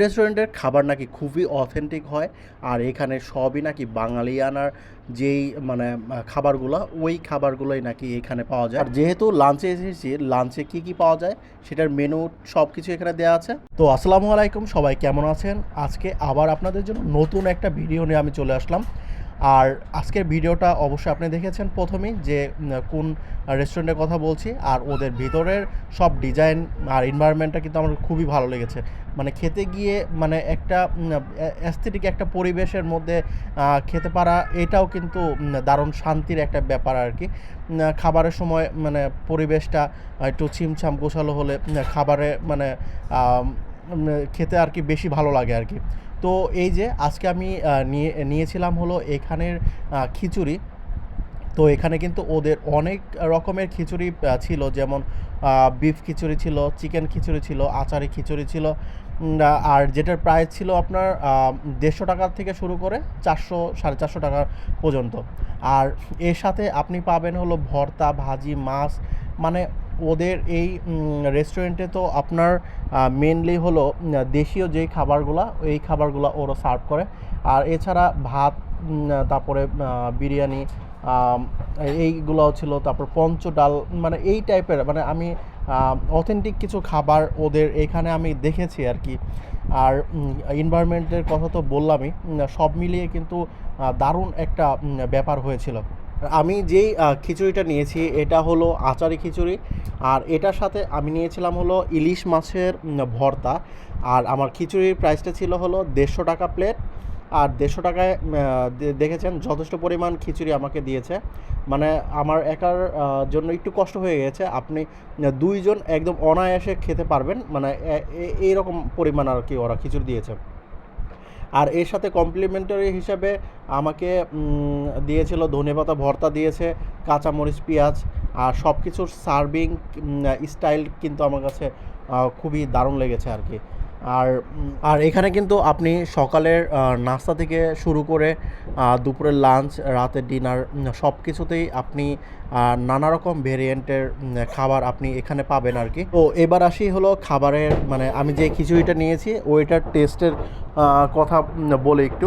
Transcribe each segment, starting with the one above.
রেস্টুরেন্টের খাবার নাকি খুবই অথেন্টিক হয়, আর এখানে সবই নাকি বাঙালিয়ানার যেই মানে খাবারগুলো, ওই খাবারগুলোই নাকি এখানে পাওয়া যায়। আর যেহেতু লাঞ্চে এসেছি লাঞ্চে কি কি পাওয়া যায়, সেটার মেনু সব কিছু এখানে দেওয়া আছে। তো আসসালামু আলাইকুম, সবাই কেমন আছেন? আজকে আবার আপনাদের জন্য নতুন একটা ভিডিও নিয়ে আমি চলে আসলাম। আর আজকের ভিডিওটা অবশ্যই আপনি দেখেছেন প্রথমেই যে কোন রেস্টুরেন্টের কথা বলছি আর ওদের ভিতরের সব ডিজাইন আর এনভায়রনমেন্টটা কিন্তু আমার খুবই ভালো লেগেছে। মানে খেতে গিয়ে মানে একটা অ্যাস্থেটিক একটা পরিবেশের মধ্যে খেতে পারা এটাও কিন্তু দারুণ শান্তির একটা ব্যাপার আর কি। খাবারের সময় মানে পরিবেশটা একটু ছিমছাম গোছালো হলে খাবারে মানে খেতে আর কি বেশি ভালো লাগে আর কি। তো এই যে আজকে আমি নিয়ে, নিয়েছিলাম হলো এখানের খিচুড়ি। তো এখানে কিন্তু ওদের অনেক রকমের খিচুড়ি ছিল যেমন বিফ খিচুড়ি ছিল, চিকেন খিচুড়ি ছিল, আচারি খিচুড়ি ছিল। আর যেটার প্রাইস ছিল আপনার দেড়শো টাকা থেকে শুরু করে চারশো, সাড়ে চারশো টাকা পর্যন্ত। আর এর সাথে আপনি পাবেন হলো ভর্তা, ভাজি, মাছ মানে ওদের এই রেস্টুরেন্টে তো আপনার মেনলি হলো দেশীয় যেই খাবারগুলো, এই খাবারগুলো ওরা সার্ভ করে। আর এছাড়া ভাত তারপরে বিরিয়ানি এইগুলো ছিল। তারপর পঞ্চ ডাল মানে এই টাইপের মানে আমি অথেন্টিক কিছু খাবার ওদের এখানে আমি দেখেছি আর কি। আর এনভায়রনমেন্টের কথা তো বললামই সব মিলিয়ে কিন্তু দারুণ একটা ব্যাপার হয়েছিল। আমি যেই খিচুড়িটা নিয়েছি, এটা হলো আচারি খিচুড়ি। আর এটার সাথে আমি নিয়েছিলাম হলো ইলিশ মাছের ভর্তা। আর আমার খিচুড়ির প্রাইসটা ছিল হলো দেড়শো টাকা প্লেট আর দেড়শো টাকায় দেখেছেন যথেষ্ট পরিমাণ খিচুড়ি আমাকে দিয়েছে। মানে আমার একার জন্য একটু কষ্ট হয়ে গেছে। আপনি দুইজন একদম অনায়াসে খেতে পারবেন। মানে এইরকম পরিমাণ আর কি ওরা খিচুড়ি দিয়েছে। আর এর সাথে কমপ্লিমেন্টারি হিসাবে আমাকে দিয়েছিল ধনেপাতা ভর্তা দিয়েছে, কাঁচামরিচ, পেঁয়াজ আর সব কিছুর সার্ভিং স্টাইল কিন্তু আমার কাছে খুবই দারুণ লেগেছে আর কি। আর আর এখানে কিন্তু আপনি সকালের নাস্তা থেকে শুরু করে দুপুরের লাঞ্চ রাতের ডিনার সব কিছুতেই আপনি নানা রকম ভেরিয়েন্টের খাবার আপনি এখানে পাবেন আর কি তো এবার আসি হলো খাবারের মানে আমি যে খিচুড়িটা নিয়েছি, ওইটার টেস্টের কথা বলে একটু।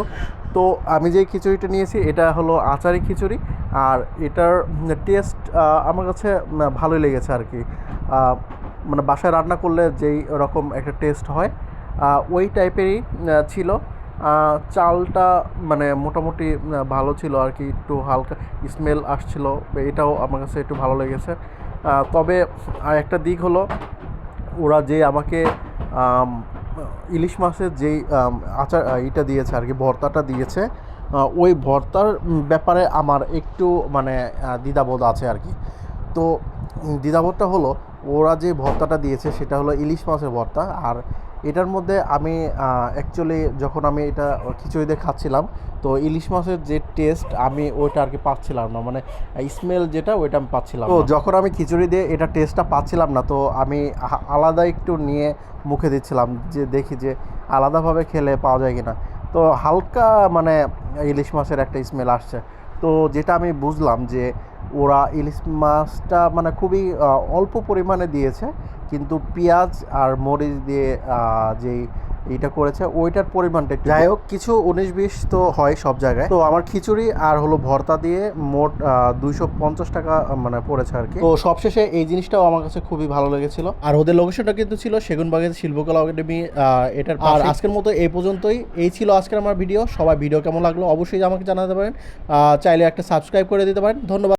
তো আমি যে খিচুড়িটা নিয়েছি, এটা হলো আচারি খিচুড়ি। আর এটার টেস্ট আমার কাছে ভালোই লেগেছে আর কি মানে বাসায় রান্না করলে যেই রকম একটা টেস্ট হয় ওই টাইপেরই ছিল। চালটা মানে মোটামুটি ভালো ছিল আর কি, একটু হালকা স্মেল আসছিল। এটাও আমার কাছে একটু ভালো লেগেছে। তবে একটা দিক হলো, ওরা যে আমাকে ইলিশ মাছের যেই আচার ইটা দিয়েছে আর কি, ভর্তাটা দিয়েছে ওই ভর্তার ব্যাপারে আমার একটু মানে দ্বিধাবোধ আছে আর কি। তো দ্বিধাবোধটা হলো ওরা যে ভর্তাটা দিয়েছে সেটা হলো ইলিশ মাছের ভর্তা। আর এটার মধ্যে আমি অ্যাকচুয়ালি যখন আমি এটা খিচুড়িতে খাচ্ছিলাম তো ইলিশ মাছের যে টেস্ট আমি ওইটা আর কি পাচ্ছিলাম না। মানে স্মেল যেটা ওইটা আমি পাচ্ছিলাম তো যখন আমি খিচুড়ি দিয়ে এটা টেস্টটা পাচ্ছিলাম না তো আমি আলাদা একটু নিয়ে মুখে দিচ্ছিলাম যে দেখি যে আলাদাভাবে খেলে পাওয়া যায় কিনা। তো হালকা মানে ইলিশ মাছের একটা স্মেল আসছে। তো যেটা আমি বুঝলাম যে ওরা ইলিশ মাছটা মানে খুবই অল্প পরিমাণে দিয়েছে কিন্তু পেঁয়াজ আর মরিচ দিয়ে যেই এইটা করেছে ওইটার পরিমাণটা যাই হোক কিছু উনিশ বিশ তো হয় সব জায়গায়। তো আমার খিচুড়ি আর হলো ভর্তা দিয়ে মোট দুইশো পঞ্চাশ টাকা মানে পড়েছে আর কি। তো সবশেষে এই জিনিসটাও আমার কাছে খুবই ভালো লেগেছিল। আর ওদের লোকেশনটা কিন্তু ছিল সেগুনবাগের শিল্পকলা একাডেমি এটার আর আজকের মতো এই পর্যন্তই। এই ছিল আজকের আমার ভিডিও। সবাই ভিডিও কেমন লাগল অবশ্যই আমাকে জানাতে পারেন। চাইলে একটা সাবস্ক্রাইব করে দিতে পারেন। ধন্যবাদ।